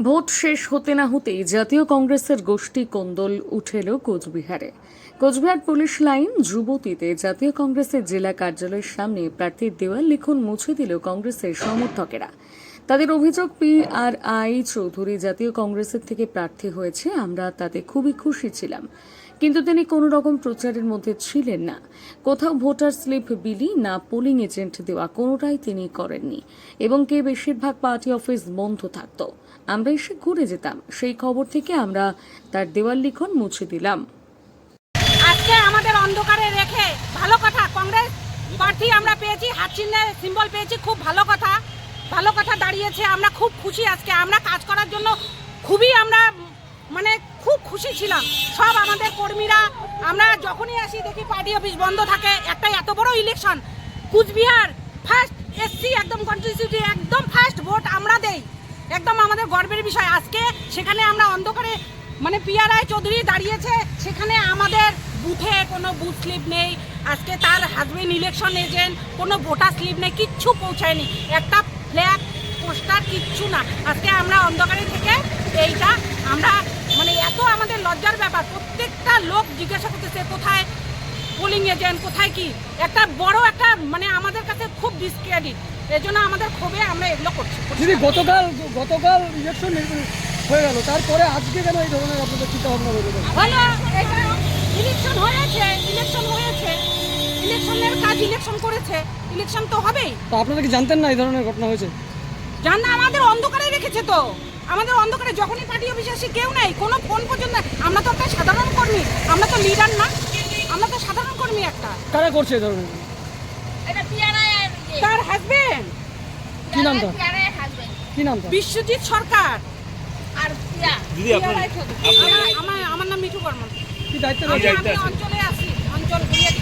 Vote শেষ হতে না হতেই জাতীয় কংগ্রেসের গোষ্ঠী কোন্দল উঠেল কোচবিহারে। কোচবিহার পুলিশ লাইন যুবতীতে জাতীয় কংগ্রেসের জেলা কার্যালয়ের সামনে প্রার্থীর দেওয়াল লিখন মুছে দিল কংগ্রেসের সমর্থকেরা। তাদের অভিযোগ, পি আর আই চৌধুরী জাতীয় কংগ্রেসের থেকে প্রার্থী হয়েছে, আমরা তাতে খুবই খুশি ছিলাম। কিন্তু তিনি কোনো রকম প্রচারের মধ্যে ছিলেন না। কোথাও ভোটার স্লিপ বিলি না পোলিং এজেন্ট দেওয়া কোনোটাই তিনি করেননি এবং কে বেশিরভাগ পার্টি অফিস বন্ধ থাকত। আমরা এসে ঘুরে যেতাম। সেই খবর থেকে আমরা তার দেওয়াল লিখন মুছে দিলাম। আজকে আমাদের অন্ধকারে রেখে ভালো কথা, কংগ্রেস প্রার্থী আমরা পেয়েছি, হাত সিম্বল পেয়েছি, খুব ভালো কথা ভালো কথা দাঁড়িয়েছে, আমরা খুব খুশি আজকে, আমরা কাজ করার জন্য খুবই আমরা মানে খুব খুশি ছিলাম। সব আমাদের কর্মীরা, আমরা যখনই আসি দেখি পার্টি অফিস বন্ধ থাকে একটা এত বড় ইলেকশন কুচবিহার ফার্স্ট এসসি একদম কন্ট্রিবিউটি একদম ফার্স্ট ভোট আমরা দেই। একদম আমাদের গর্বের বিষয়। আজকে সেখানে আমরা অন্ধকারে মানে পিয়ারায় চৌধুরী দাঁড়িয়েছে, সেখানে আমাদের বুথে কোনো বুথ স্লিপ নেই। আজকে তার হাজবেন্ড ইলেকশন এজেন্ট কোনো ভোটার স্লিপ নেই, কিচ্ছু পৌঁছায়নি। একটা ফ্ল্যাগ পোস্টার কিচ্ছু না। আজকে আমরা অন্ধকারে থেকে এইটা আমরা মানে এত আমাদের লজ্জার ব্যাপার প্রত্যেকটা লোক জিজ্ঞাসা করতেছে কোথায় পোলিং এজেন্ট কোথায় কি? একটা বড় একটা মানে আমাদের কাছে খুব ডিসক্রেডিট এই জন্য আমাদের ক্ষোভে আমরা এগুলো করছি। দিদি গতকাল গতকাল ইলেকশন হয়ে গেল তারপরে আজকে কেন এই ধরনের আপনাদের চিন্তা ভাবনা হলো এটা ইলেকশন হয়েছে ইলেকশন হয়েছে ইলেকশনের কাজ ইলেকশন করেছে ইলেকশন তো হবেই। তো আপনারা কি জানতেন না এই ধরনের ঘটনা হয়েছে? জান না আমাদের অন্ধকারে রেখেছে তো। আমাদের অন্ধকারে যখনই পার্টি অফিসে আসি কেউ নাই কোনো ফোন পর্যন্ত আমরা তো একটা সাধারণ কর্মী আমরা তো লিডার না। আমরা তো সাধারণ কর্মী একটা। কারা করছে আর ইয়ে, তার হাজবেন্ড কি নাম তার? কি নাম তার? বিশ্বজিৎ সরকার। আর দিদি আমার আমার- আমার নাম মিঠু বর্মন। কি দায়িত্ব আমি রয়েছে অঞ্চলে আছি। অঞ্চল গুলিয়াটি